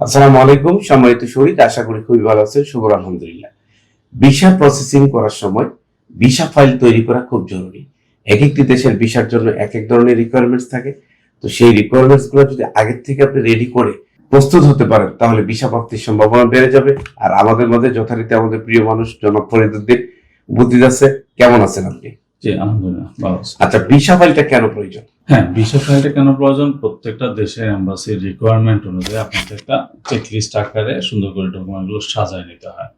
আসসালামু আলাইকুম, সম্মানিত শহীদ, আশা করি খুবই ভালো আছেন, শুভ আলহামদুলিল্লাহ। ভিসা প্রসেসিং করার সময় ভিসা ফাইল তৈরি করা খুব জরুরি। এক একটি দেশের ভিসার জন্য এক এক ধরনের রিকোয়ারমেন্টস থাকে। তো সেই রিকোয়ারমেন্টসগুলো যদি আগের থেকে আপনি রেডি করে প্রস্তুত হতে পারেন, তাহলে ভিসা প্রাপ্তির সম্ভাবনা বেড়ে যাবে। আর আমাদের মধ্যে যথারীতি আমাদের প্রিয় মানুষ জনাব ফরিদুদ্দিন বুদ্ধি আছে কেমন আছেন আপনি? জি আলহামদুলিল্লাহ ভালো। আচ্ছা ভিসা ফাইলটা কেন প্রয়োজন? হ্যাঁ ভিসা ফাইলটা কেন প্রয়োজন? প্রত্যেকটা দেশের এম্বাসির রিকোয়ারমেন্ট অনুযায়ী আপনাকে একটা চেকলিস্ট আকারে সুন্দর করে ডকুমেন্টগুলো সাজায় নিতে হয়।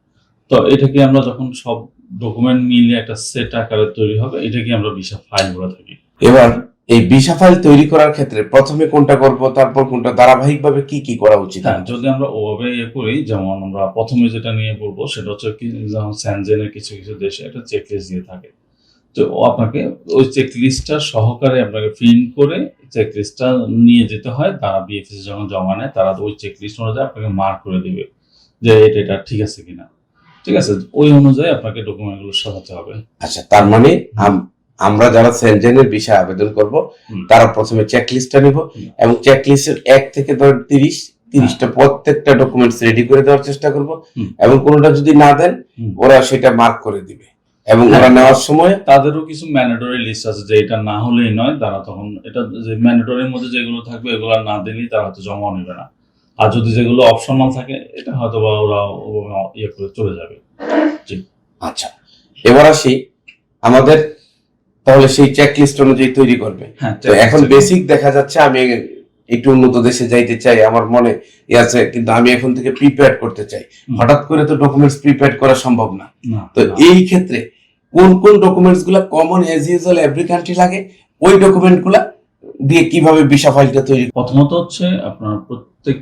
তো এটাকে আমরা যখন সব ডকুমেন্ট মিলে একটা সেট আকারে তৈরি হবে এটাকে আমরা ভিসা ফাইল বলে থাকি? এবার এই ভিসা ফাইল তৈরি করার ক্ষেত্রে প্রথমে কোনটা করব তারপর কোনটা ধারাবাহিকভাবে কি কি করা উচিত? হ্যাঁ যদি আমরা ওভাবে ইয়ে করি যেমন আমরা প্রথমে যেটা নিয়ে বলব সেটা হচ্ছে কি যেমন স্যানজেনের কিছু কিছু দেশে একটা চেকলিস্ট দিয়ে থাকে। তো আপনাকে ওই চেকলিস্টটা সহকারে আপনাকে প্রিন্ট করে চেকলিস্টটা নিয়ে যেতে হয়। তারা বিএফএস যখন জমা নেয় তারা ওই চেকলিস্ট অনুযায়ী আপনাকে মার্ক করে দিবে যে এটা এটা ঠিক আছে কিনা। ঠিক আছে? ওই অনুযায়ী আপনাকে ডকুমেন্টগুলো সাজাতে হবে। আচ্ছা তার মানে আমরা যারা সেনজেনের বিষয়ে আবেদন করব তারা প্রথমে চেকলিস্টটা নিব। এবং চেকলিস্টের এক থেকে ধর তিরিশ তিরিশটা প্রত্যেকটা ডকুমেন্টস রেডি করে দেওয়ার চেষ্টা করব এবং কোনোটা যদি না দেন। ওরা সেটা মার্ক করে দিবে। এবং হ্যাঁ। ওরা নেওয়ার সময় তাদেরও কিছু ম্যান্ডেটরি লিস্ট আছে যে এটা না হলেই নয় তারা তখন এটা যে ম্যান্ডেটরির মধ্যে যেগুলো থাকবে এগুলো না দিলেই তারা হয়তো জমা নেবে না। আর যদি যেগুলো অপশনাল থাকে এটা হয়তো বা ওরা ইয়ে করে চলে যাবে। আচ্ছা। এবার আসি আমাদের তাহলে সেই চেকলিস্ট অনুযায়ী তৈরি করবে। হ্যাঁ তো এখন বেসিক দেখা যাচ্ছে আমি একটু উন্নত দেশে যাইতে চাই আমার মনে ই আছে কিন্তু আমি এখন থেকে প্রিপেয়ার করতে চাই। হঠাৎ করে তো ডকুমেন্টস প্রিপেয়ার করা সম্ভব না, তো এই ক্ষেত্রে কোন কোন ডকুমেন্টসগুলা common as usual every country লাগে, ওই ডকুমেন্টগুলা দিয়ে কীভাবে ভিসা ফাইলটা তৈরি প্রথমত হচ্ছে আপনার প্রত্যেক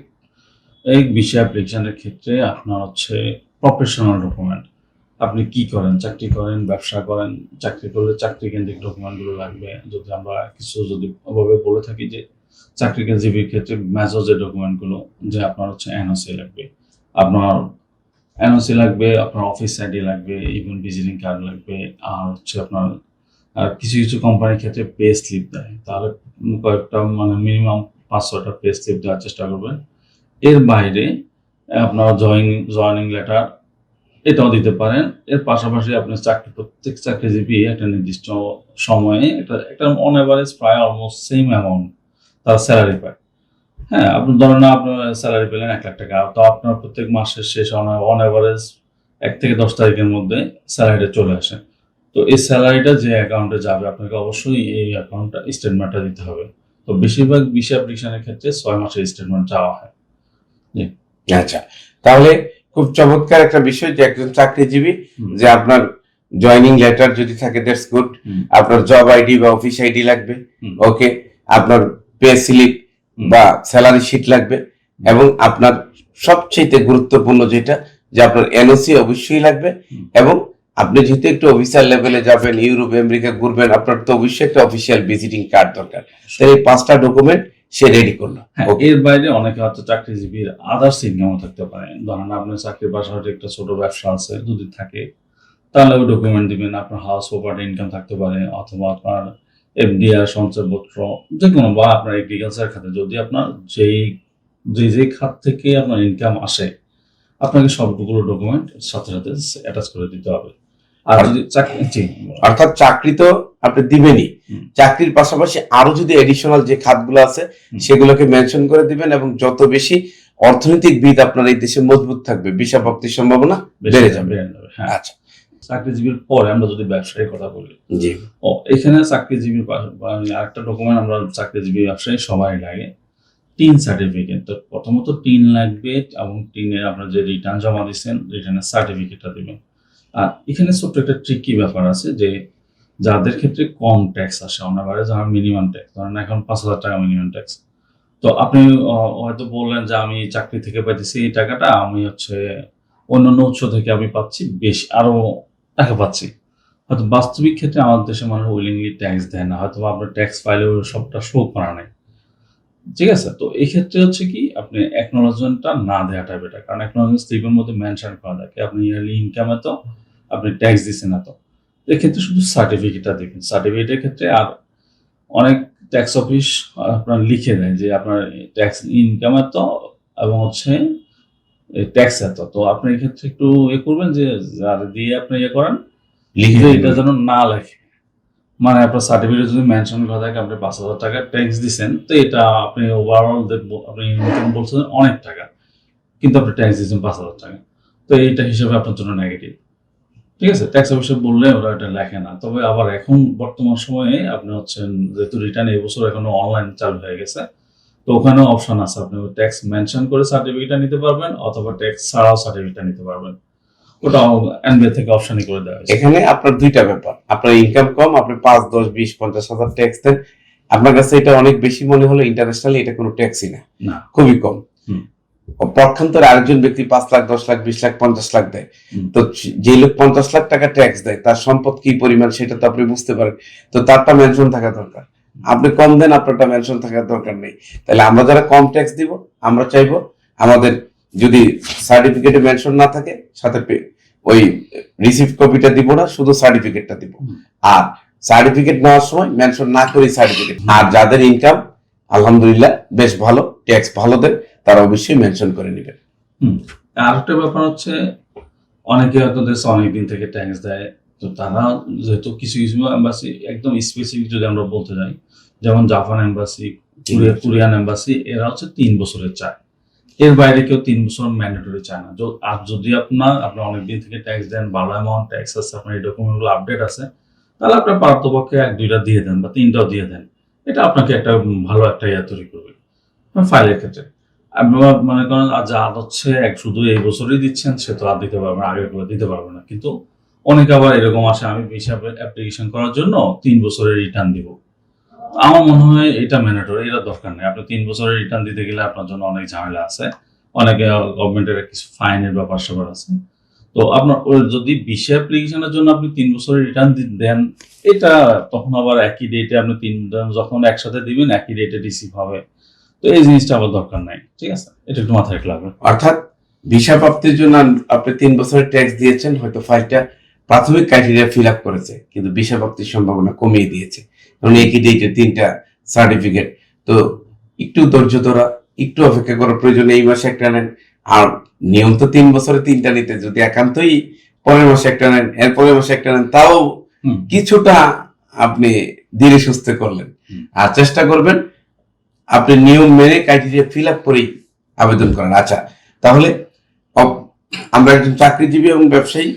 এই বিষয় অ্যাপ্লিকেশনের ক্ষেত্রে আপনার হচ্ছে প্রফেশনাল ডকুমেন্ট আপনি কি করেন? চাকরি করেন, ব্যবসা করেন, চাকরি করলে চাকরি কেন্দ্রিক ডকুমেন্টগুলো লাগবে। যদি আমরা কিছু যদি ওভাবে বলে থাকি যে চাকরি জীবীর ক্ষেত্রে মেজর যে ডকুমেন্টগুলো যে আপনার হচ্ছে এনওসি লাগবে। আপনার এনওসি লাগবে, আপনার অফিস আইডি লাগবে ইভেন ভিজিটিং কার্ড লাগবে, আর হচ্ছে আপনার, আর কিছু কিছু কোম্পানির ক্ষেত্রে পে স্লিপ দেয়। তাহলে কয়েকটা মানে মিনিমাম পাঁচ ছটা পে স্লিপ দেওয়ার চেষ্টা করবেন। এর বাইরে আপনার জয়েন জয়নিং লেটার এটাও দিতে পারেন। এর পাশাপাশি আপনার চাকরি, প্রত্যেক চাকরিজীবী একটা নির্দিষ্ট সময়ে একটা একটা অন অ্যাভারেজ প্রায় অলমোস্ট সেম অ্যামাউন্ট তার স্যালারি পায়। হ্যাঁ আপনি ধরেন না আপনার স্যালারি পেলেন এক লাখ টাকা। তো আপনার প্রত্যেক মাসের শেষ অন অ্যাভারেজ এক থেকে দশ তারিখের মধ্যে স্যালারিটা চলে আসে। তো এই স্যালারিটা যে অ্যাকাউন্টে যাবে আপনাকে অবশ্যই এই অ্যাকাউন্টটা স্টেটমেন্টটা দিতে হবে। তো বেশিরভাগ বিষয় অ্যাপ্লিকেশনের ক্ষেত্রে ছয় মাসের স্টেটমেন্ট চাওয়া হয়। আচ্ছা তাহলে খুব চমৎকার একটা বিষয় যে একজন চাকরিজীবী যে আপনার জয়নিং লেটার যদি থাকে দ্যাটস গুড আপনার জব আইডি বা অফিস আইডি লাগবে। ওকে আপনার পে স্লিপ। বা স্যালারি শিট লাগবে এবং আপনার সবচেয়ে গুরুত্বপূর্ণ যেটা যে আপনার এনওসি অবশ্যই লাগবে এবং আপনি যেহেতু একটু অফিসিয়াল লেভেলে যাবেন ইউরোপ আমেরিকা ঘুরবেন আপনার তো অবশ্যই একটা অফিসিয়াল ভিজিটিং কার্ড দরকার। তাহলে এই পাঁচটা ডকুমেন্ট সে রেডি করল। হ্যাঁ এর বাইরে অনেকে হয়তো চাকরিজীবীর আদার্স ইনকামও থাকতে পারে। ধরেন আপনার চাকরির পাশাপাশি একটা ছোট ব্যবসা আছে যদি থাকে তাহলে ওই ডকুমেন্ট দিবেন। আপনার হাউস প্রপার্টি ইনকাম থাকতে পারে অথবা আপনার এফডিআর সঞ্চয়পত্র যে কোনো বা আপনার এগ্রিকালচার খাতে যদি আপনার যেই যে যে খাত থেকে আপনার ইনকাম আসে আপনাকে সবগুলো ডকুমেন্ট সাথে সাথে অ্যাটাচ করে দিতে হবে। আর যদি চাকরি অর্থাৎ চাকরি তো আপনি দিবেনই। চাকরির পাশাপাশি আরও যদি এডিশনাল যে খাতগুলো আছে সেগুলোকে মেনশন করে দিবেন এবং যত বেশি অর্থনৈতিক বিদ আপনার এই দেশে মজবুত থাকবে ভিসা প্রাপ্তির সম্ভাবনা বেড়ে যাবে। বেড়ে যাবে হ্যাঁ। আচ্ছা। চাকরিজীবীর পরে আমরা যদি ব্যবসায়ীর কথা বলি জি। ও এখানে চাকরিজীবী পা- বা আরেকটা ডকুমেন্ট আমরা চাকরিজীবী ব্যবসায়ী সবাই লাগে। টিন সার্টিফিকেট তো প্রথমত টিন লাগবে এবং টিনের আপনার যে রিটার্ন জমা দিচ্ছেন রিটার্নের সার্টিফিকেটটা দিবেন। আর এখানে ছোট্ট একটা ট্রিকি ব্যাপার আছে যে যাদের ক্ষেত্রে কম ট্যাক্স আসে অনাবারে যারা মিনিমাম ট্যাক্স ধরেন এখন পাঁচ হাজার টাকা মিনিমাম ট্যাক্স তো আপনি হয়তো বললেন যে আমি চাকরি থেকে পাইতেছি এই টাকাটা আমি হচ্ছে অন্যান্য উৎস থেকে আমি পাচ্ছি বেশি আরও টাকা পাচ্ছি। হয়তো বাস্তবিক ক্ষেত্রে আমাদের দেশে মানুষ উইলিংলি ট্যাক্স দেয় না, হয়তো আপনার ট্যাক্স ফাইলেও সবটা শো করা নেই। ঠিক আছে? তো এই ক্ষেত্রে হচ্ছে কি, আপনি অ্যাকনোলজমেন্টটা না দেওয়াটা বেটার কারণ অ্যাকনোলজমেন্ট স্লিপের মধ্যে মেনশন করা থাকে। আপনি ইয়ারলি ইনকাম এত আপনি ট্যাক্স দিচ্ছেন এত এক্ষেত্রে শুধু সার্টিফিকেটটা দেখুন। সার্টিফিকেটের ক্ষেত্রে আর অনেক ট্যাক্স অফিস আপনার লিখে দেয় যে আপনার ট্যাক্স ইনকাম এত এবং হচ্ছে ট্যাক্স এত তো আপনি এক্ষেত্রে একটু ইয়ে করবেন যে যার দিয়ে আপনি ইয়ে করেন লিখে এটা যেন না লেখে। মানে আপনার সার্টিফিকেট যদি মেনশন করা থাকে আপনি পাঁচ হাজার টাকা ট্যাক্স দিচ্ছেন তো এটা আপনি ওভারঅল দেখব আপনি ইনকাম বলছেন অনেক টাকা। কিন্তু আপনি ট্যাক্স দিচ্ছেন পাঁচ হাজার টাকা। তো এইটা হিসেবে আপনার জন্য নেগেটিভ ঠিক আছে? ট্যাক্স অফিসে বললে ওরা এটা লেখে না। তবে আবার এখন বর্তমান সময়ে আপনি হচ্ছেন যেহেতু রিটার্ন এই বছর এখনও অনলাইন চালু হয়ে গেছে তো ওখানেও অপশন আছে। আপনি ট্যাক্স মেনশন করে সার্টিফিকেটটা নিতে পারবেন অথবা ট্যাক্স ছাড়াও সার্টিফিকেটটা নিতে পারবেন। ওটা এনবিএ থেকে অপশনই করে দেওয়া হয়েছে। এখানে আপনার দুইটা ব্যাপার। আপনার ইনকাম কম আপনি পাঁচ দশ বিশ পঞ্চাশ হাজার ট্যাক্স দেন। আপনার কাছে এটা অনেক বেশি মনে হলো ইন্টারন্যাশনালি এটা কোনো ট্যাক্সই না। খুবই কম। পক্ষান্তরে আরেকজন ব্যক্তি পাঁচ লাখ দশ লাখ বিশ লাখ পঞ্চাশ লাখ দেয়। তো যে লোক পঞ্চাশ লাখ টাকা ট্যাক্স দেয় তার সম্পদ কি পরিমাণ সেটা তো আপনি বুঝতে পারেন। তো তারটা মেনশন থাকা দরকার। আপনি কম দেন আপনারটা মেনশন থাকার দরকার নেই। তাহলে আমরা যারা কম ট্যাক্স দিব আমরা চাইব আমাদের যদি সার্টিফিকেটে মেনশন না থাকে সাথে ওই রিসিভ কপিটা দিব না শুধু সার্টিফিকেটটা দিব। আর সার্টিফিকেট নেওয়ার সময় মেনশন না করি সার্টিফিকেট আর যাদের ইনকাম আলহামদুলিল্লাহ বেশ ভালো ট্যাক্স ভালো দেন তারা অবশ্যই মেনশন করে নেবেন। আর একটা ব্যাপার হচ্ছে অনেকে হয়তো দেশে অনেকদিন থেকে ট্যাক্স দেয়। তো তারা যেহেতু কিছু কিছু এম্বাসি একদম স্পেসিফিক যদি আমরা বলতে যাই যেমন জাপান এম্বাসি কোরিয়ান এম্বাসি এরা হচ্ছে তিন বছরের চায়। এর বাইরে কেউ তিন বছর ম্যান্ডেটরি চায় না। আর যদি আপনার আপনি অনেকদিন থেকে ট্যাক্স দেন ভালো অ্যামাউন্ট ট্যাক্স আছে আপনার এই ডকুমেন্টগুলো আপডেট আছে তাহলে আপনার পার্থপক্ষে এক দুইটা দিয়ে দেন বা তিনটাও দিয়ে দেন। এটা আপনাকে একটা ভালো একটা ইয়া তৈরি করবে ফাইলের ক্ষেত্রে। আপনার মনে করেন আর যা হচ্ছে এক শুধু এই বছরই দিচ্ছেন সে তো আর দিতে পারবে না আগেরগুলো দিতে পারবে না। কিন্তু অনেকে আবার এরকম আসে আমি হিসাবে অ্যাপ্লিকেশন করার জন্য তিন বছরের রিটার্ন দিব। আমার মনে হয় এটা ম্যান্ডেটরি এটা দরকার নেই। আপনি তিন বছরের রিটার্ন দিতে গেলে আপনার জন্য অনেক ঝামেলা আছে। অনেকে গভর্নমেন্টের কিছু ফাইনের ব্যাপার স্যাপার আছে। তো আপনার যদি বিশে অ্যাপ্লিকেশনের জন্য আপনি তিন বছরের রিটার্ন দেন, এটা তখন আবার একই ডেটে আপনি তিন, যখন একসাথে দিবেন, একই ডেটে রিসিভ হবে। তো এই জিনিসটা আবার দরকার নাই। ঠিক আছে? এটা একটু মাথায় রাখলে অর্থাৎ ভিসা প্রাপ্তির জন্য আপনি তিন বছরের ট্যাক্স দিয়েছেন, হয়তো ফাইলটা প্রাথমিক ক্রাইটেরিয়া ফিল আপ করেছে কিন্তু ভিসা প্রাপ্তির সম্ভাবনা কমিয়ে দিয়েছে। কারণ একই ডেটে তিনটা সার্টিফিকেট তো একটু ধৈর্য ধরা একটু অপেক্ষা করার প্রয়োজন এই মাসে একটা নেন। আর নিয়ম তো তিন বছরে তিনটা নিতে যদি একান্তই পরের মাসে একটা নেন এর পরের মাসে একটা নেন তাও কিছুটা আপনি ধীরে সুস্থে করলেন। আর চেষ্টা করবেন আপনি নিয়ম মেনে ক্রাইটেরিয়া ফিল আপ করেই আবেদন করেন আচ্ছা তাহলে আমরা একজন চাকরিজীবী এবং ব্যবসায়ী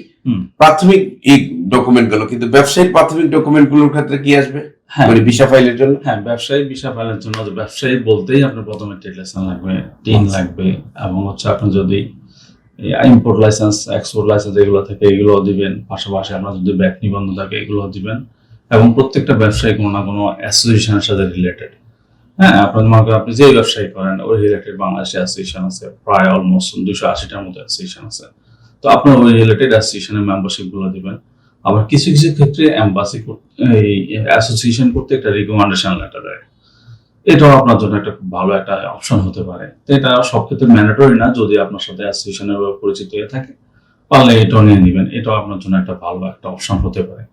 প্রাথমিক এই ডকুমেন্টগুলো কিন্তু ব্যবসায়ীর প্রাথমিক ডকুমেন্টগুলোর ক্ষেত্রে কি আসবে? হ্যাঁ। মানে ভিসা ফাইলের জন্য? হ্যাঁ ব্যবসায়ী ভিসা ফাইলের জন্য ব্যবসায়ী বলতেই আপনার প্রথমে ট্রেড লাইসেন্স লাগবে টিন আচ্ছা। লাগবে এবং হচ্ছে আপনি যদি ইম্পোর্ট লাইসেন্স এক্সপোর্ট লাইসেন্স এগুলো থাকে এগুলো দিবেন। পাশাপাশি আপনার যদি ব্যাক নিবন্ধন থাকে এগুলো দিবেন। এবং প্রত্যেকটা ব্যবসায়ী কোনো না কোনো অ্যাসোসিয়েশনের সাথে রিলেটেড হ্যাঁ আপনার মনে করেন আপনি যে ব্যবসায়ী করেন ওই রিলেটেড বাংলাদেশে অ্যাসোসিয়েশন আছে প্রায় অলমোস্ট দুশো আশিটার মতো অ্যাসোসিয়েশন আছে। তো আপনার ওই রিলেটেড অ্যাসোসিয়েশনের মেম্বারশিপগুলো দিবেন। আবার কিছু কিছু ক্ষেত্রে এম্বাসি এই অ্যাসোসিয়েশন করতে একটা রিকমেন্ডেশন লেটার দেয়। এটাও আপনার জন্য একটা খুব ভালো একটা অপশন হতে পারে। তো এটা সব ক্ষেত্রে ম্যান্ডেটরি না, যদি আপনার সাথে অ্যাসোসিয়েশনের পরিচিত হয়ে থাকে, পারলে এটাও নিয়ে নেবেন। এটাও আপনার জন্য একটা ভালো একটা অপশন হতে পারে।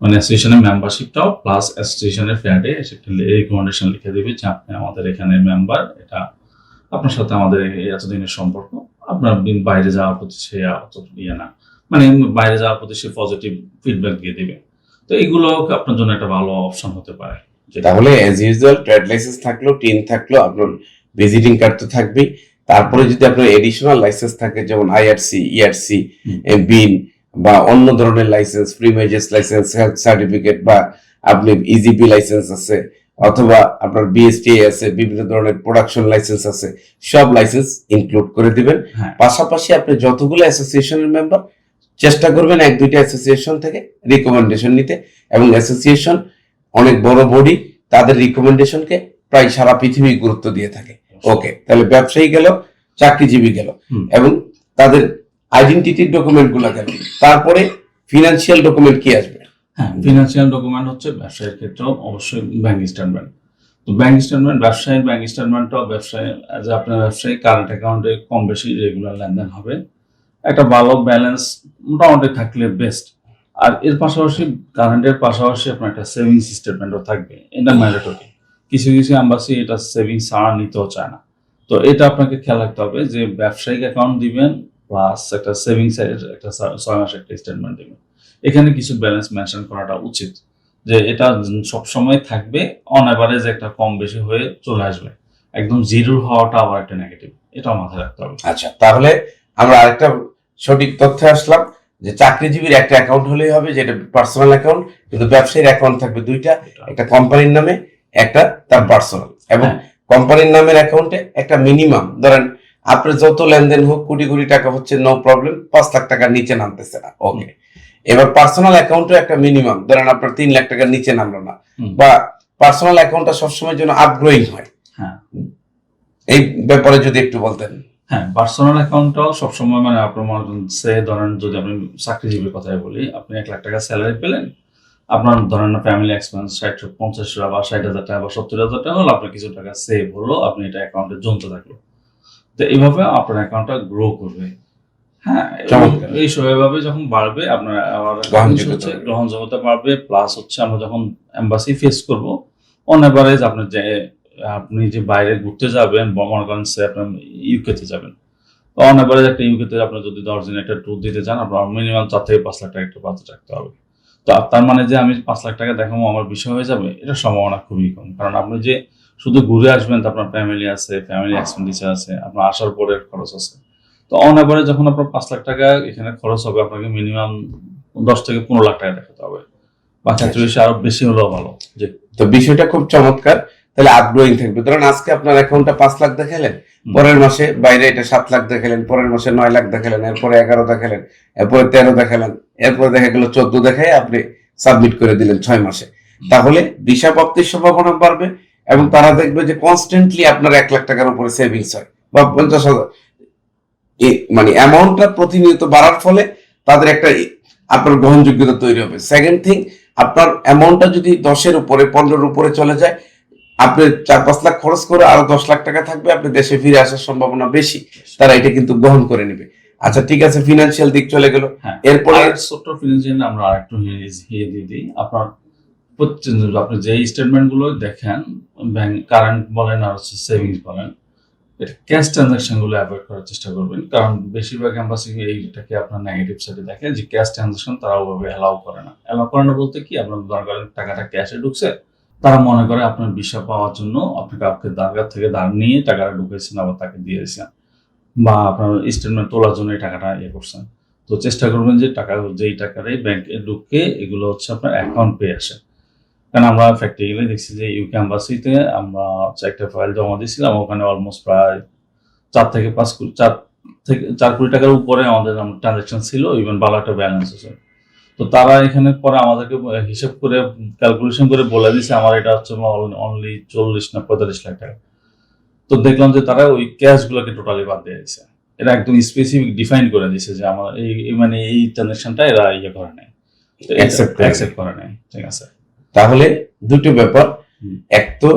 মানে অ্যাসোসিয়েশনের মেম্বারশিপটাও প্লাস অ্যাসোসিয়েশনের ফ্ল্যাটে একটা রিকমেন্ডেশন লিখে দেবে যে আপনি আমাদের এখানে মেম্বার এটা আপনার সাথে আমাদের এতদিনের সম্পর্ক আপনার বাইরে যাওয়ার প্রতি সে ইয়ে না। মানে বাইরে যাওয়ার প্রতি সে পজিটিভ ফিডব্যাক দিয়ে দিবে। তো এগুলো আপনার জন্য একটা ভালো অপশন হতে পারে। তাহলে এজ ইউজুয়াল ট্রেড লাইসেন্স থাকল টিন থাকল আপনার ভিজিটিং কার্ড তো থাকবেই। তারপরে যদি আপনার এডিশনাল লাইসেন্স থাকে যেমন আইআরসি ইআরসি। বিন বা অন্য ধরনের license premises license health certificate বা আপনি ইজিপি লাইসেন্স আছে অথবা আপনার বিএসটি আছে বিভিন্ন ধরনের প্রোডাকশন লাইসেন্স আছে সব লাইসেন্স ইনক্লুড করে দিবেন। হ্যাঁ। পাশাপাশি আপনি যতগুলো অ্যাসোসিয়েশনের মেম্বার চেষ্টা করবেন এক দুইটা অ্যাসোসিয়েশন থেকে রিকমেন্ডেশন নিতে এবং অ্যাসোসিয়েশন অনেক বড় বডি তাদের রিকমেন্ডেশনকে প্রায় সারা পৃথিবী গুরুত্ব দিয়ে থাকে। ওকে তাহলে ব্যবসায়ী গেল চাকরিজীবী গেল এবং তাদের আইডেন্টিটির ডকুমেন্টগুলা গেল। তারপরে ফিনান্সিয়াল ডকুমেন্ট কি আসবে? হ্যাঁ ফিনান্সিয়াল ডকুমেন্ট হচ্ছে ব্যবসায়ীর ক্ষেত্রেও অবশ্যই ব্যাংক স্টেটমেন্ট তো ব্যাংক স্টেটমেন্ট ব্যবসায়ীর ব্যাংক স্টেটমেন্টটাও ব্যবসায়ী অ্যাজ আপনার ব্যবসায়ী কারেন্ট অ্যাকাউন্টে কম বেশি রেগুলার লেনদেন হবে। একটা ভালো ব্যালেন্স মোটামুটি থাকলে বেস্ট আর এর পাশাপাশি কারেন্টের পাশাপাশি আপনার একটা সেভিংস স্টেটমেন্টও থাকবে, এটা ম্যান্ডেটরি কিছু কিছু অ্যাম্বাসি এটা সেভিংস ছাড়া নিতেও চায় না। তো এটা আপনাকে খেয়াল রাখতে হবে যে ব্যবসায়িক অ্যাকাউন্ট দিবেন প্লাস একটা সেভিংস একটা ছয় মাস একটা স্টেটমেন্ট দিবেন। এখানে কিছু ব্যালেন্স মেনশন করাটা উচিত। যে এটা সব সময় থাকবে অন অ্যাভারেজ একটা কম বেশি হয়ে চলে আসবে। একদম জিরো হওয়াটা আবার একটা নেগেটিভ এটাও মাথায় রাখতে হবে। আচ্ছা তাহলে আমরা আরেকটা সঠিক তথ্যে আসলাম যে চাকরিজীবীর একটা অ্যাকাউন্ট হলেই হবে যেটা পার্সোনাল অ্যাকাউন্ট কিন্তু ব্যবসায়ীর অ্যাকাউন্ট থাকবে দুইটা একটা কোম্পানির নামে একটা তার পার্সোনাল এবং হ্যাঁ। কোম্পানির নামের অ্যাকাউন্টে একটা মিনিমাম ধরেন আপনার যত লেনদেন হোক কোটি কোটি টাকা হচ্ছে নো প্রবলেম পাঁচ লাখ টাকার নিচে নামতেছে না। ওকে এবার পার্সোনাল অ্যাকাউন্টে একটা মিনিমাম ধরেন আপনার তিন লাখ টাকার নিচে নামলো না। বা পার্সোনাল অ্যাকাউন্টটা সবসময় যেন আপগ্রোয়িং হয়। হ্যাঁ। এই ব্যাপারে যদি একটু বলতেন। হ্যাঁ পার্সোনাল অ্যাকাউন্টটাও সবসময় মানে আপনার মনে ধরেন যদি আমি চাকরিজীবীর কথাই বলি আপনি এক লাখ টাকা স্যালারি পেলেন আপনার ধরেন ফ্যামিলি এক্সপেন্স ষাট পঞ্চাশ টাকা বা ষাট হাজার টাকা বা সত্তর হাজার টাকা হলো আপনার কিছু টাকা সেভ হলো আপনি এটা অ্যাকাউন্টে জমতে থাকল। তো এইভাবে আপনার অ্যাকাউন্টটা গ্রো করবে। হ্যাঁ এই এভাবে যখন বাড়বে আপনার গ্রহণযোগ্যতা হচ্ছে বাড়বে। গ্রহণযোগ্যতা বাড়বে প্লাস হচ্ছে আমরা যখন এম্বাসি ফেস করব অন এভারেজ আপনার যে আপনি যে বাইরে ঘুরতে যাবেন মনে করেন সে আপনার ইউকেতে যাবেন। অন এভারেজ একটা ইউকেতে আপনার যদি দশ দিন একটা ট্যুর দিতে চান আপনার মিনিমাম চার থেকে পাঁচ লাখ টাকা একটা বাজেট রাখতে হবে। তো তার মানে যে আমি পাঁচ লাখ টাকা দেখাবো আমার বিষয় হয়ে যাবে এটা সম্ভাবনা খুবই কম। কারণ আপনি যে শুধু ঘুরে আসবেন তো আপনার ফ্যামিলি আছে ফ্যামিলি এক্সপেন্ডিচার আছে আপনার আসার পরের খরচ আছে। তো অন এভারেজ যখন আপনার পাঁচ লাখ টাকা এখানে খরচ হবে আপনাকে মিনিমাম দশ থেকে পনেরো লাখ টাকা দেখাতে হবে। বা ক্ষেত্রে আরও বেশি হলেও ভালো। যে তো বিষয়টা খুব চমৎকার। তাহলে আপগ্রোয়িং থাকবে। ধরেন আজকে আপনার অ্যাকাউন্টটা পাঁচ লাখ দেখালেন পরের মাসে বাইরে এটা সাত লাখ দেখালেন পরের মাসে নয় লাখ দেখালেন এরপরে এগারো দেখালেন এরপরে তেরো দেখালেন এরপরে দেখা গেল চোদ্দ দেখায় আপনি সাবমিট করে দিলেন ছয় মাসে। তাহলে দিশা প্রাপ্তির সম্ভাবনা বাড়বে এবং তারা দেখবে যে কনস্ট্যান্টলি আপনার এক লাখ টাকার উপরে সেভিংস হয় বা পঞ্চাশ হাজার। মানে অ্যামাউন্টটা প্রতিনিয়ত বাড়ার ফলে তাদের একটা আপনার গ্রহণযোগ্যতা তৈরি হবে। সেকেন্ড থিং আপনার অ্যামাউন্টটা যদি দশের উপরে পনেরোর উপরে চলে যায় আপনি চার পাঁচ লাখ খরচ করে আরও দশ লাখ টাকা থাকবে আপনি দেশে ফিরে আসার সম্ভাবনা বেশি। তারা এটা কিন্তু গ্রহণ করে নেবে। আচ্ছা ঠিক আছে ফিনান্সিয়াল দিক চলে গেল। হ্যাঁ এরপরে ছোট্ট ফিনান্সিয়াল আমরা আরেকটু হিয়ে দিয়ে দিই। আপনার প্রত্যেক- আপনি যে স্টেটমেন্টগুলো দেখেন ব্যাংক কারেন্ট বলেন আর হচ্ছে সেভিংস বলেন ক্যাশ ট্রানজাকশনগুলো অ্যাভয়েড করার চেষ্টা করবেন। কারণ বেশিরভাগ এম্বাসি এইটাকে আপনার নেগেটিভ সাইডে দেখে যে ক্যাশ ট্রানজাকশন তারা ওভাবে অ্যালাউ করে না। অ্যালাউ করে না বলতে কি, আপনার দরকার টাকাটা ক্যাশে ঢুকছে, তারা মনে করে আপনার বিষয় পাওয়ার জন্য আপনি কাউকে দারগার থেকে দাঁড় নিয়ে টাকাটা ঢুকেছেন আবার তাকে দিয়েছেন বা আপনার স্টেটমেন্ট তোলার জন্য এই টাকাটা ইয়ে করছেন। তো চেষ্টা করবেন যে টাকা, যেই টাকাটাই ব্যাংকে ঢুকে এগুলো হচ্ছে আপনার অ্যাকাউন্ট পেয়ে আসে। কারণ আমরা প্র্যাকটিক্যালি দেখছি যে ইউকে অ্যাম্বাসিতে আমরা হচ্ছে একটা ফাইল জমা দিয়েছিলাম ওখানে অলমোস্ট প্রায় চার থেকে পাঁচ কোটি চার থেকে চার কোটি টাকার উপরে আমাদের ট্রানজাকশন ছিল ইভেন ভালো একটা ব্যালেন্স আছে। তো তারা এখানে পরে আমাদেরকে হিসেব করে ক্যালকুলেশন করে বলে দিছে আমার এটা হচ্ছে অনলি চল্লিশ না পঁয়তাল্লিশ লাখ টাকা। তো দেখলাম যে তারা ওই ক্যাশ গুলোকে টোটালি বাদ দিয়ে দিয়েছে। এটা একদম স্পেসিফিক ডিফাইন করে দিয়েছে যে আমার এই এই মানে এই ট্রানজাকশনটা এরা ইয়ে করে নেয় অ্যাকসেপ্ট করে নেয় ঠিক আছে। তাহলে দুটো ব্যাপার। এক তো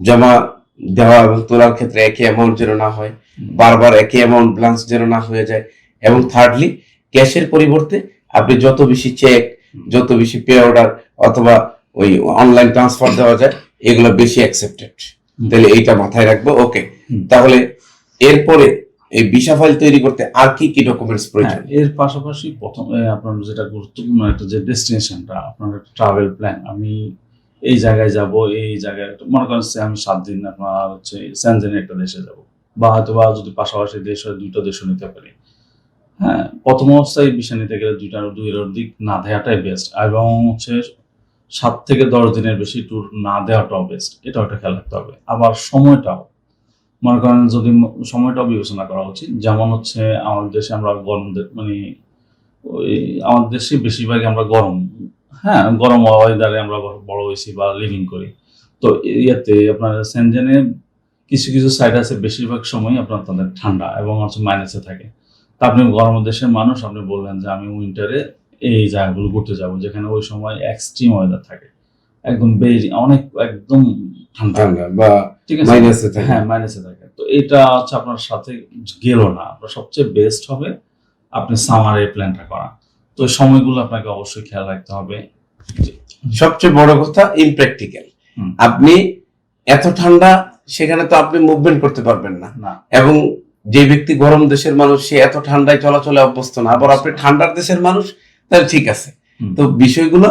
জমা দেওয়া এবং তোলার ক্ষেত্রে একই অ্যামাউন্ট যেন না হয় বারবার একই অ্যামাউন্ট ব্লান্স যেন না হয়ে যায় এবং থার্ডলি ক্যাশের পরিবর্তে আপনি যত বেশি চেক যত বেশি পে অর্ডার অথবা ওই অনলাইন ট্রান্সফার দেওয়া যায় এগুলো বেশি অ্যাকসেপ্টেড তাহলে এইটা মাথায় রাখব ওকে তাহলে এরপরে এই ভিসা ফাইল তৈরি করতে আর কি কি ডকুমেন্টস প্রয়োজন? হ্যাঁ, এর পাশাপাশি প্রথম আপনার যেটা গুরুত্বপূর্ণ একটা যে ডেস্টিনেশনটা আপনার একটা ট্রাভেল প্ল্যান আমি এই জায়গায় যাব এই জায়গায় মনে করেন আমি সাত দিন আপনার হচ্ছে স্যানজেনে একটা দেশে যাব বা হয়তো বা যদি পাশাপাশি দেশ হয় দুইটা দেশও নিতে পারি। হ্যাঁ প্রথম অবস্থায় বিষয় নিতে গেলে দুইটা দুইটার দিক না দেওয়াটাই বেস্ট এবং হচ্ছে সাত থেকে দশ দিনের বেশি ট্যুর না দেওয়াটাও বেস্ট এটাও একটা খেয়াল রাখতে হবে। আবার সময়টাও মনে করেন যদি সময়টা বিবেচনা করা উচিত, যেমন হচ্ছে আমাদের দেশে আমরা গরম মানে ওই আমাদের দেশে বেশিরভাগ আমরা গরম হ্যাঁ গরম ওয়েদারে আমরা বড়- হয়েছি বা লিভিং করি। তো ইয়াতে আপনার সেনজেনে কিছু কিছু সাইড আছে বেশিরভাগ সময় আপনার তাদের ঠান্ডা এবং হচ্ছে মাইনাসে থাকে। তা আপনি গরম দেশের মানুষ, আপনি বললেন যে আমি উইন্টারে এই জায়গাগুলো ঘুরতে যাব, যেখানে ওই সময় এক্সট্রিম ওয়েদার থাকে। একদম বেরি অনেক, একদম ঠান্ডা। বা মাইনাসে থাকে। হ্যাঁ মাইনাসে থাকে। তো এটা হচ্ছে আপনার সাথে গেল না। আপনার সবচেয়ে বেস্ট হবে আপনি সামারে প্ল্যানটা করা। তো সময়গুলো আপনাকে অবশ্যই খেয়াল রাখতে হবে। সবচেয়ে বড় কথা ইমপ্র্যাকটিক্যাল আপনি এত ঠান্ডা সেখানে তো আপনি মুভমেন্ট করতে পারবেন না। না। এবং যে ব্যক্তি গরম দেশের মানুষ সে এত ঠান্ডায় চলাচলে অভ্যস্ত না। আবার আপনি ঠান্ডার দেশের মানুষ তাহলে ঠিক আছে। তো বিষয়গুলো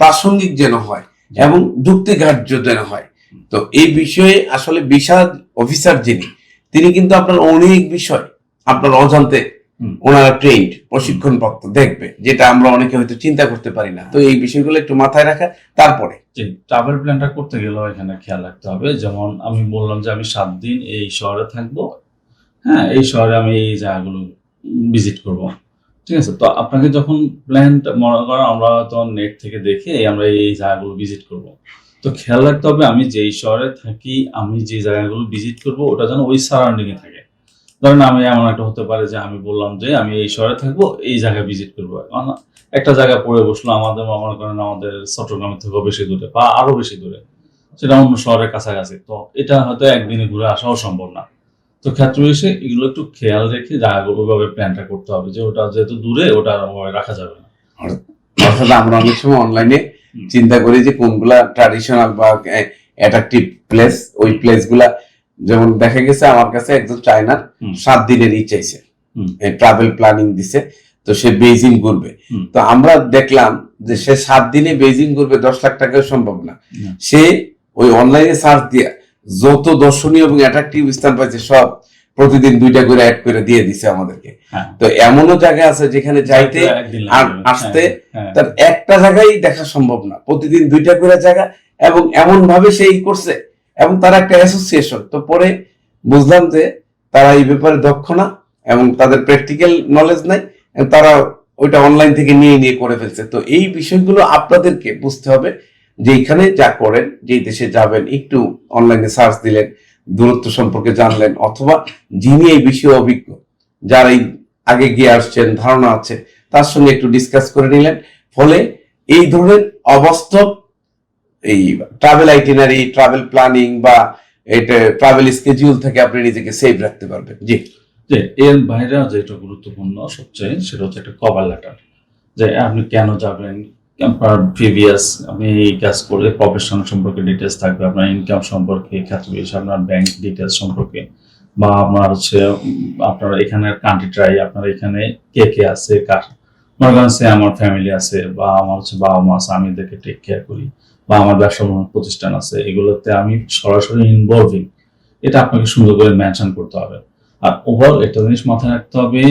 প্রাসঙ্গিক যেন হয় এবং যুক্তিগ্রাহ্য যেন হয়। তো এই বিষয়ে আসলে বিশাল অফিসার যিনি তিনি কিন্তু আপনার অনেক বিষয় আপনার অজান্তে ওনারা ট্রেন্ড প্রশিক্ষণ প্রাপ্ত দেখবে যেটা আমরা অনেকে হয়তো চিন্তা করতে পারি না। তো এই বিষয়গুলো একটু মাথায় রাখা তারপরে। ট্রাভেল প্ল্যানটা করতে গেলেও এখানে খেয়াল রাখতে হবে। যেমন আমি বললাম যে আমি সাত দিন এই শহরে থাকব। হ্যাঁ এই শহরে আমি এই জায়গাগুলো ভিজিট করব। ঠিক আছে? তো আপনাকে যখন প্ল্যানটা মনে করেন আমরা তো নেট থেকে দেখে আমরা এই জায়গাগুলো ভিজিট করব। তো খেয়াল রাখতে হবে, আমি যেই শহরে থাকি, আমি যে জায়গাগুলো ভিজিট করব, ওটা যেন ওই সারাউন্ডিং এ থাকে। ধরেন আমি এমন একটা হতে পারে যে আমি বললাম যে আমি এই শহরে থাকব, এই জায়গায় ভিজিট করব। একটা জায়গা পড়ে বসল আমাদের, মনে করেন আমাদের চট্টগ্রামের থেকেও বেশি দূরে বা আরও বেশি দূরে। সেটা অন্য শহরের কাছাকাছি। তো এটা হয়তো একদিনে ঘুরে আসাও সম্ভব না। তো ক্ষেত্র এসে এগুলো একটু খেয়াল রেখে জায়গাগুলো ওইভাবে প্ল্যানটা করতে হবে যে ওটা যেহেতু দূরে, ওটা রাখা যাবে না। অর্থাৎ আমরা অনেক সময় অনলাইনে। চিন্তা করি যে কোনগুলা ট্র্যাডিশনাল বা অ্যাট্রাকটিভ প্লেস ওই প্লেসগুলা যেমন দেখা গেছে আমার কাছে একজন চায়নার সাত দিনের ই চাইছে। ট্রাভেল প্ল্যানিং দিছে তো সে বেজিং ঘুরবে। তো আমরা দেখলাম যে সে সাত দিনে বেজিং ঘুরবে দশ লাখ টাকাও সম্ভব না। না। সে ওই অনলাইনে সার্চ দিয়া যত দর্শনীয় এবং অ্যাট্রাকটিভ স্থান পাইছে সব প্রতিদিন দুইটা করে অ্যাড করে দিয়ে দিছে আমাদেরকে। হ্যাঁ। তো এমনও জায়গা আছে যেখানে যাইতে আর আসতে হ্যাঁ, হ্যাঁ। তার একটা জায়গায় দেখা সম্ভব না। প্রতিদিন দুইটা করে জায়গা এবং এমন ভাবে সেই করছে এবং তার একটা অ্যাসোসিয়েশন তো পরে বুঝলাম যে তারা এই ব্যাপারে দক্ষ না এবং তাদের প্র্যাকটিক্যাল নলেজ নাই তারা ওইটা অনলাইন থেকে নিয়ে নিয়ে করে ফেলছে। তো এই বিষয়গুলো আপনাদেরকে বুঝতে হবে যে এখানে যা করেন যে দেশে যাবেন একটু অনলাইনে সার্চ দিলেন দূরত্ব সম্পর্কে জানলেন, অথবা যিনি এই বিষয়ে অভিজ্ঞ, যারা এই আগে গিয়ে আসছেন, ধারণা আছে, তার সঙ্গে একটু ডিসকাস করে নিলেন। ফলে এই ধরনের অবাস্তব এই ট্রাভেল আইটিনারি ট্রাভেল প্ল্যানিং বা এটা ট্রাভেল স্কেডিউল থেকে আপনি নিজেকে সেভ রাখতে পারবেন। জি। যে এর বাইরে যেটা গুরুত্বপূর্ণ সবচেয়ে, সেটা হচ্ছে একটা কভার লেটার যে আপনি কেন যাবেন আপনার প্রিভিয়াস আপনি এই কাজ করে প্রফেশন সম্পর্কে ডিটেলস থাকবে, আপনার ইনকাম সম্পর্কে ক্ষেত্র আপনার ব্যাংক ডিটেলস সম্পর্কে, বা আপনার হচ্ছে আপনার এখানের কান্ট্রিটাই আপনার এখানে কে কে আছে, কার, মনে করেন আমার ফ্যামিলি আছে, বা আমার হচ্ছে বাবা মা আছে, আমি এদেরকে টেক কেয়ার করি, বা আমার ব্যবসা প্রতিষ্ঠান আছে, এগুলোতে আমি সরাসরি ইনভলভিং এটা আপনাকে সুন্দর করে মেনশন করতে হবে। আর ওভারঅল একটা জিনিস মাথায় রাখতে হবে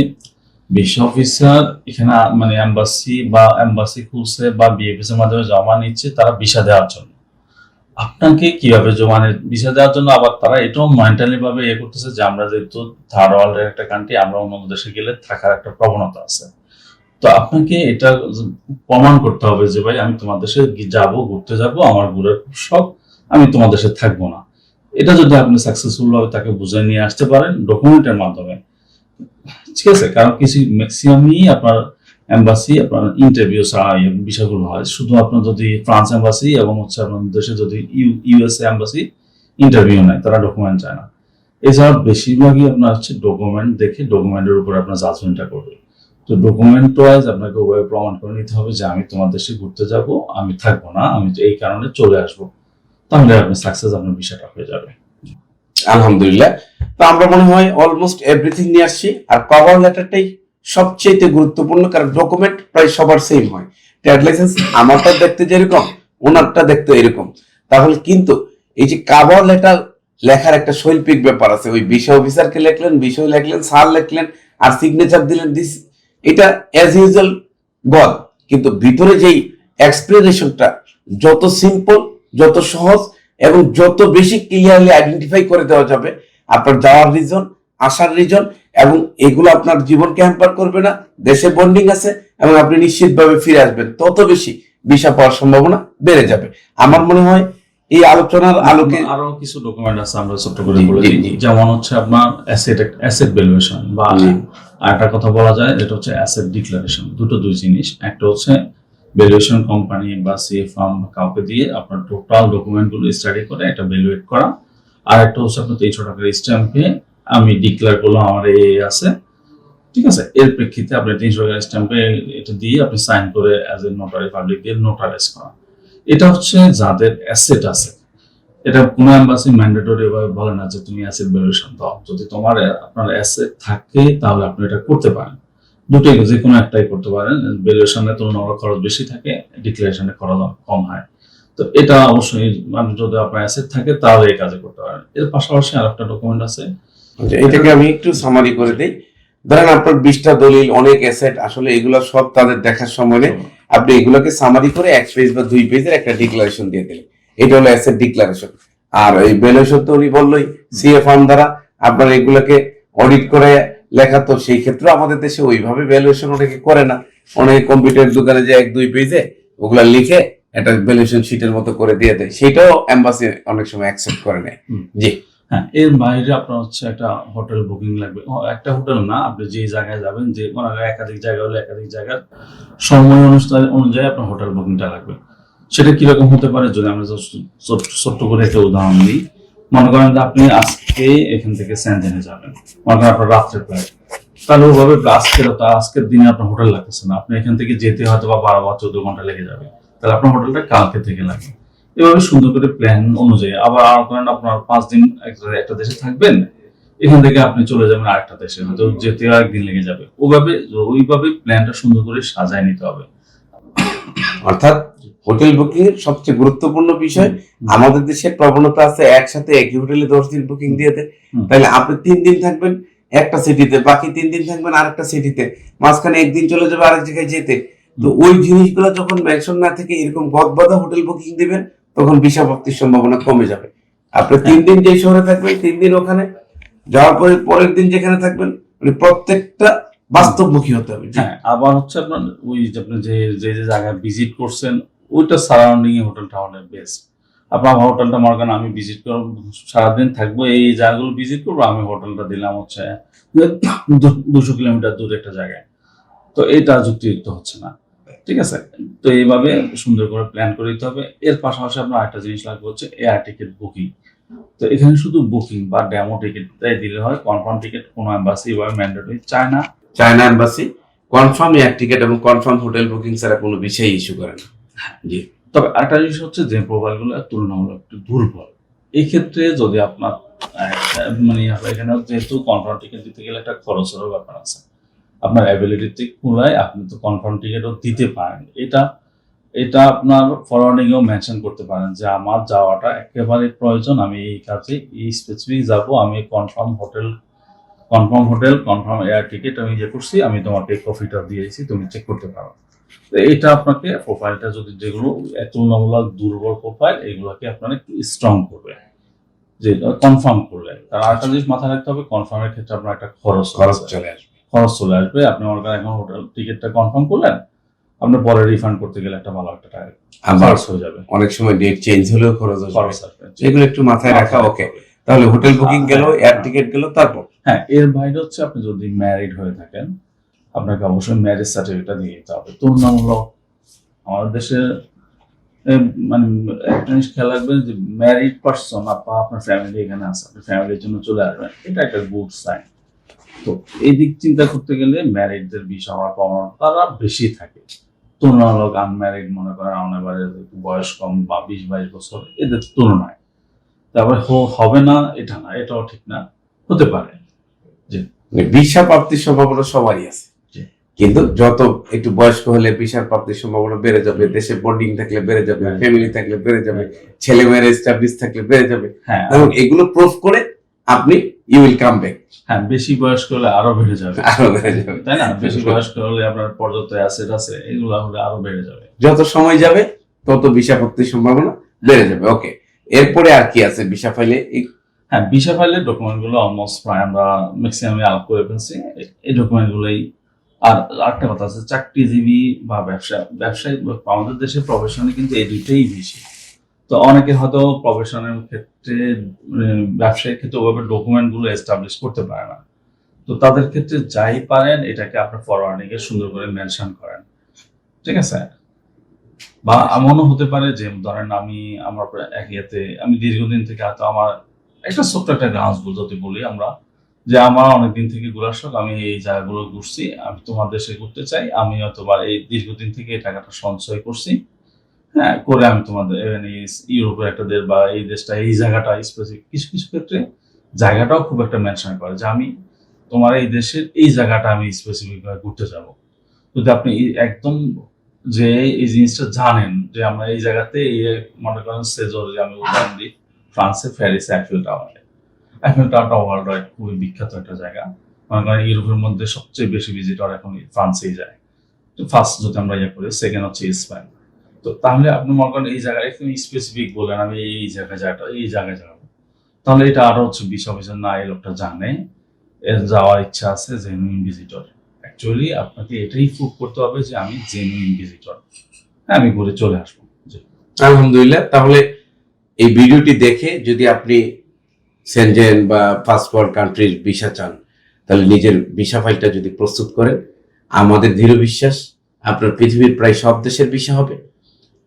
বিশ্ব অফিসার এখানে মানে এম্বাসি বা এম্বাসি খুলছে বা বিএফএস এর মাধ্যমে জমা নিচ্ছে, তারা ভিসা দেওয়ার জন্য। আপনাকে কীভাবে জমা ভিসা দেওয়ার জন্য আবার তারা এটাও মেন্টালি ভাবে ইয়ে করতেছে যে, আমরা যেহেতু থার্ড ওয়ার্ল্ডের একটা কান্ট্রি আমরা অন্য দেশে গেলে থাকার একটা প্রবণতা আছে। তো আপনাকে এটা প্রমাণ করতে হবে যে, ভাই, আমি তোমার দেশে যাব, ঘুরতে যাব, আমার ঘুরার খুব শখ, আমি তোমার দেশে থাকব না। এটা যদি আপনি সাকসেসফুল ভাবে তাকে বুঝে নিয়ে আসতে পারেন ডকুমেন্টের মাধ্যমে। ঠিক আছে, কারণ কিছু ম্যাক্সিমামই আপনার এম্বাসি আপনার ইন্টারভিউ ছাড়া বিষয়গুলো হয়। শুধু আপনার যদি ফ্রান্স এম্বাসি এবং হচ্ছে আপনার দেশে যদি ইউএসএ এম্বাসি ইন্টারভিউ নেয়, তারা ডকুমেন্ট চায় না। এছাড়া বেশিরভাগই আপনার হচ্ছে ডকুমেন্ট দেখে ডকুমেন্টের উপর আপনার জাজমেন্টটা করবে। তো ডকুমেন্ট ওয়াইজ আপনাকে ওভাবে প্রমাণ করে নিতে হবে যে আমি তোমার দেশে ঘুরতে যাব, আমি থাকব না, আমি এই কারণে চলে আসব। তাহলে আপনি সাকসেস আপনার বিষয়টা হয়ে যাবে। আলহামদুলিল্লাহ। তো আমরা মনে হয় অলমোস্ট এভরিথিং নিয়ে আসছি। আর কভার লেটারটাই সবচেয়ে গুরুত্বপূর্ণ, কারণ ডকুমেন্ট প্রায় সবার সেম হয়। ট্রেড লাইসেন্স আমারটা দেখতে যেরকম, ওনারটা দেখতে এরকম। তাহলে কিন্তু এই যে কাভার লেটার লেখার একটা শৈল্পিক ব্যাপার আছে। ওই বিষয় অফিসারকে লিখলেন, বিষয় লিখলেন স্যার লিখলেন, আর সিগনেচার দিলেন, দিস এটা অ্যাজ ইউজুয়াল গদ কিন্তু ভিতরে যেই এক্সপ্লেনেশনটা যত সিম্পল যত সহজ, এবং যত বেশি ক্লিয়ারলি আইডেন্টিফাই করে দেওয়া যাবে আপনার যাওয়ার রিজন আসার রিজন এবং এগুলো আপনার জীবনকে হ্যাম্পার করবে না দেশে বন্ডিং আছে এবং আপনি নিশ্চিতভাবে ফিরে আসবেন। তত বেশি ভিসা পাওয়ার সম্ভাবনা বেড়ে যাবে। আমার মনে হয় এই আলোচনার আলোকে আরও কিছু ডকুমেন্ট আছে আমরা ছোট্ট করে বলে দিই। যেমন হচ্ছে আপনার অ্যাসেট অ্যাসেট ভ্যালুয়েশন বা। আরেকটা কথা বলা যায় এটা হচ্ছে অ্যাসেট ডিক্লারেশন দুটো দুই জিনিস। একটা হচ্ছে ভ্যালুয়েশন কোম্পানি বা সিএ ফার্ম কাউকে দিয়ে আপনার টোটাল ডকুমেন্টগুলো স্টাডি করে এটা ভ্যালুয়েট করা। আর একটা হচ্ছে আপনার তেইশশো টাকার স্ট্যাম্পে আমি ডিক্লেয়ার করলাম, আমার এই আছে। ঠিক আছে? এর প্রেক্ষিতে আপনি তিনশো টাকার স্ট্যাম্পে এটা দিয়ে আপনি সাইন করে অ্যাজ এ নোটারি পাবলিক দিয়ে নোটারাইজ করা এটা হচ্ছে যাদের অ্যাসেট আছে। এটা কোনো এম্বাসি ম্যান্ডেটরি ভাবে বলে না যে তুমি অ্যাসেট ভ্যালুয়েশন দাও। যদি তোমার আপনার অ্যাসেট থাকে, তাহলে আপনি এটা করতে পারেন। দুটোই যে কোনো একটাই করতে পারেন। ভ্যালুয়েশনের তুলনায় খরচ বেশি থাকে ডিক্লারেশনের খরচ কম হয়। তো এটা অবশ্যই মানে যদি আপনার অ্যাসেট থাকে তাহলে এই কাজে করতে পারেন। এর পাশাপাশি আর একটা ডকুমেন্ট আছে। আচ্ছা, এটাকে আমি একটু সামারি করে দিই। ধরেন আপনার বিশটা দলিল অনেক অ্যাসেট আসলে এগুলো সব তাদের দেখার সময় নেই। আপনি এগুলোকে সামারি করে এক পেজ বা দুই পেজের একটা ডিক্লারেশন দিয়ে দিলেন। এটা হলো অ্যাসেট ডিক্লারেশন আর এই ভ্যালুয়েশন তো উনি বললোই সিএ ফার্ম দ্বারা আপনার এগুলোকে অডিট করে লেখা। তো সেই ক্ষেত্রে আমাদের দেশে ওইভাবে ভ্যালুয়েশন অনেকে করে না। অনেকে কম্পিউটার দোকানে যে এক দুই পেজে ওগুলা লিখে একটা ভ্যালুয়েশন শিটের মতো করে দিয়ে দেয়। সেটাও এম্বাসি অনেক সময় অ্যাকসেপ্ট করে নেয়। জি। হ্যাঁ এর বাইরে আপনার হচ্ছে একটা হোটেল বুকিং লাগবে। একটা হোটেল না আপনি যে জায়গায় যাবেন যে মনে একাধিক জায়গা হলে একাধিক জায়গার সময় অনুসারে অনুযায়ী আপনার হোটেল বুকিংটা লাগবে। সেটা কীরকম হতে পারে যদি আমরা ছোট্ট করে একটা উদাহরণ দিই। মনে করেন আপনি আজকে এখান থেকে স্যানজেনে যাবেন। মনে করেন আপনার রাত্রে প্রায় তাহলে ওভাবে আজকের আজকের দিনে আপনার হোটেল লাগতেছে না। আপনি এখান থেকে যেতে হয়তো বা বারো বা চোদ্দ ঘণ্টা লেগে যাবে। তাহলে আপনার হোটেলটা কালকে থেকে লাগবে এভাবে সুন্দর করে প্ল্যান অনুযায়ী আবার আর করেন আপনার পাঁচ দিন একটা- দেশে থাকবেন এখান থেকে আপনি চলে যাবেন আরেকটা দেশে হয়তো যেতে একদিন লেগে যাবে। ওইভাবে ওইভাবে প্ল্যানটা সুন্দর করে সাজায় নিতে হবে। অর্থাৎ হোটেল বুকিং এর সবচেয়ে গুরুত্বপূর্ণ বিষয় আমাদের দেশের প্রবণতা আছে একসাথে একই হোটেলে দশ দিন বুকিং দিয়ে দেয়। তাহলে আপনি তিন দিন থাকবেন একটা সিটিতে বাকি তিন দিন থাকবেন আরেকটা সিটিতে মাঝখানে একদিন চলে যাবে আরেক জায়গায় যেতে। তো ওই জিনিসগুলো যখন মেনশন না থেকে এরকম গদবাদা হোটেল বুকিং দিবেন তখন ভিসা প্রাপ্তির সম্ভাবনা কমে যাবে। আপনি তিন দিন যেই শহরে থাকবেন তিন দিন ওখানে যাওয়ার পরে পরের দিন যেখানে থাকবেন মানে প্রত্যেকটা বাস্তবমুখী হতে হবে হ্যাঁ আবার হচ্ছে আপনার ওই আপনি যে যে যে জায়গায় ভিজিট করছেন ওইটা সারাউন্ডিং এ হোটেলটা হলে বেস্ট আপনার হোটেলটা মনে করেন আমি ভিজিট করব সারাদিন থাকব এই জায়গাগুলো ভিজিট করব আমি হোটেলটা দিলাম হচ্ছে দুশো কিলোমিটার দূরে একটা জায়গায়। তো এটা যুক্তিযুক্ত হচ্ছে না। ঠিক আছে? তো এইভাবে সুন্দর করে প্ল্যান করে দিতে হবে। এর পাশাপাশি আপনার একটা জিনিস লাগবে হচ্ছে এয়ার টিকিট বুকিং তো এখানে শুধু বুকিং বা ডেমো টিকিট দিলে হয় কনফার্ম টিকিট কোনো এম্বাসি বা ম্যান্ডেটরি চায় না। China embassy confirm air ticket এবং কনফার্ম হোটেল বুকিং ছাড়া কোনো বিষয় ইস্যু করে না। জি। তবে একটা জিনিস হচ্ছে যে প্রোফাইলগুলো তুলনামূলক একটু দুর্বল। এই ক্ষেত্রে যদি আপনার মানে এখানে যেহেতু কনফার্ম টিকিট দিতে গেলে একটা খরচেরও ব্যাপার আছে। আপনার অ্যাবিলিটি কুলায় আপনি তো কনফার্ম টিকিটও দিতে পারেন। এটা এটা আপনার ফরওয়ার্ডিংয়েও মেনশন করতে পারেন যে আমার যাওয়াটা একেবারে প্রয়োজন আমি এই কাজে এই স্পেসিফিক যাব আমি confirm hotel confirm hotel confirm air ticket আমি যে করছি আমি তোমাকে কপিটা দিয়েছি তুমি চেক করতে পারো। তো এটা আপনাকে প্রোফাইলটা যদি যেগুলো তুলনামূলক দুর্বল প্রোফাইল এগুলোকে আপনার একটু স্ট্রং করবে। যে কনফার্ম করলে। তার আরেকটা জিনিস মাথায় রাখতে হবে কনফার্মের ক্ষেত্রে আপনার একটা খরচ খরচ। চলে আসবে। খরচ চলে আসবে। আপনি মনে করেন এখন হোটেল টিকিটটা কনফার্ম করলেন আপনি পরে রিফান্ড করতে গেলে একটা ভালো একটা টাকা খরচ হয়ে যাবে। অনেক সময় ডেট চেঞ্জ হলেও খরচ খরচ আসবে এগুলো একটু মাথায় রাখা ওকে তাহলে হোটেল বুকিং গেল এয়ার টিকিট গেল তারপর? হ্যাঁ এর বাইরে হচ্ছে আপনি যদি ম্যারিড হয়ে থাকেন আপনাকে অবশ্যই ম্যারেজ সার্টিফিকেটটা দিয়ে দিতে হবে। তুলনামূলক আমাদের দেশে মানে একটা জিনিস খেয়াল রাখবেন যে ম্যারিড পার্সন বা আপনার ফ্যামিলি এখানে আছে আপনি ফ্যামিলির জন্য চলে আসবেন এটা একটা গুড সাইন তো এই দিক চিন্তা করতে গেলে ম্যারিডদের বিষয় হওয়ার প্রবণতা বেশি থাকে। তুলনামূলক আনম্যারিড মনে করেন আমাদের একটু বয়স কম বা বিশ বাইশ বছর এদের তুলনায়। তারপরে হবে না এটা না এটাও ঠিক না হতে পারে। মানে ভিসা প্রাপ্তির সম্ভাবনা সবারই আছে। কিন্তু যত একটু বয়স্ক হলে ভিসার প্রাপ্তির সম্ভাবনা বেড়ে যাবে দেশে বন্ডিং থাকলে বেড়ে যাবে হ্যাঁ। ফ্যামিলি থাকলে বেড়ে যাবে ছেলে মেয়ের এস্টাবলিশ থাকলে বেড়ে যাবে। হ্যাঁ। এবং এগুলো প্রুফ করে আপনি ইউ উইল কাম ব্যাক হ্যাঁ বেশি বয়স্ক হলে আরও বেড়ে যাবে। আরও বেড়ে যাবে। তাই না? বেশি বয়স্ক হলে আপনার পর্যাপ্ত অ্যাসেট আছে এগুলো হলে আরও বেড়ে যাবে। যত সময় যাবে তত ভিসা প্রাপ্তির সম্ভাবনা বেড়ে যাবে। ওকে এরপরে আর কি আছে ভিসা ফাইলে? হ্যাঁ ফাইলের ডকুমেন্টগুলো অলমোস্ট প্রায় আমরা ম্যাক্সিমাম আলাপ করে ফেলছি। এই ডকুমেন্ট গুলোই আর আরেকটা কথা আছে চাকরিজীবী বা ব্যবসা ব্যবসায়ী আমাদের দেশে প্রফেশনে কিন্তু এই দুইটাই বেশি। তো অনেকে হয়তো প্রফেশনের ক্ষেত্রে উম, ব্যবসায়িক ক্ষেত্রে ওভাবে ডকুমেন্টগুলো এস্টাবলিশ করতে পারে না। তো তাদের ক্ষেত্রে যাই পারেন এটাকে আপনার ফরওয়ার্ডিং এ সুন্দর করে মেনশন করেন। ঠিক আছে? বা এমনও হতে পারে যে ধরেন আমি আমার এক ইয়েতে আমি দীর্ঘদিন থেকে হয়তো আমার একটা ছোট্ট একটা গাছ যদি বলি আমরা যে আমার অনেকদিন থেকে ঘোরার শখ আমি এই জায়গাগুলো ঘুরছি আমি তোমার দেশে ঘুরতে চাই আমি অথবা এই দীর্ঘদিন থেকে এই টাকাটা সঞ্চয় করছি। হ্যাঁ করে আমি তোমাদের ইউরোপের একটা দেশ বা এই দেশটা, এই জায়গাটা স্পেসিফিক কিছু কিছু ক্ষেত্রে জায়গাটাও খুব একটা মেনশন করে যে আমি তোমার এই দেশের এই জায়গাটা আমি স্পেসিফিক ভাবে ঘুরতে যাব। যদি আপনি একদম যে এই জিনিসটা জানেন যে আমরা এই জায়গাতে মনে করেন সেজর যে আমি উদাহরণ দিই, ফ্রান্সে প্যারিসে অ্যাফেল টাওয়ারে অ্যাফেল টাওয়ারটা ওয়ার্ল্ড ওয়াইড খুবই বিখ্যাত একটা জায়গা। মনে করেন ইউরোপের মধ্যে সবচেয়ে বেশি ভিজিটর এখন ফ্রান্সেই যায়। ফার্স্ট যদি আমরা ইয়ে করি সেকেন্ড হচ্ছে স্পেন তো তাহলে আপনি মনে করেন এই জায়গায় একদম স্পেসিফিক বলেন, আমি এই জায়গায় যাটা এই জায়গায় যাব তাহলে এটা আরও হচ্ছে বিষয় বিষয় না, এই লোকটা জানে, এর যাওয়ার ইচ্ছা আছে জেনুইন ভিজিটর অ্যাকচুয়ালি আপনাকে এটাই প্রুভ করতে হবে যে আমি জেনুইন ভিজিটর হ্যাঁ আমি ঘুরে চলে আসব। আলহামদুলিল্লাহ, তাহলে এই ভিডিওটি দেখে যদি আপনি সেনজেন বা ওয়ার্ল্ড কান্ট্রির ভিসা চান, তাহলে নিজের ভিসা ফাইলটা যদি প্রস্তুত করেন, আমাদের দৃঢ় বিশ্বাস, আপনার পৃথিবীর প্রায় সব দেশের ভিসা হবে।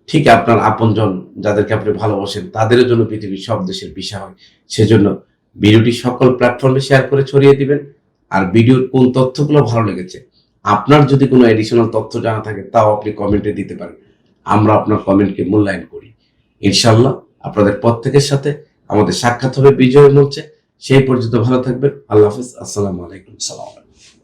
ঠিক আপনার আপনজন যাদেরকে আপনি ভালোবাসেন, তাদের জন্য পৃথিবীর সব দেশের ভিসা হয়। সেজন্য ভিডিওটি সকল প্ল্যাটফর্মে শেয়ার করে ছড়িয়ে দিবেন, আর ভিডিওর কোন তথ্যগুলো ভালো লেগেছে, আপনার যদি কোনো এডিশনাল তথ্য জানা থাকে, তাও আপনি কমেন্টে দিতে পারেন। আমরা আপনার কমেন্টকে মূল্যায়ন করি। ইনশাল্লাহ আপনাদের প্রত্যেকের সাথে আমাদের সাক্ষাৎ হবে, বিজয় মঞ্চে। সেই পর্যন্ত ভালো থাকবেন। আল্লাহ হাফিজ। আসসালামু আলাইকুম। সালাম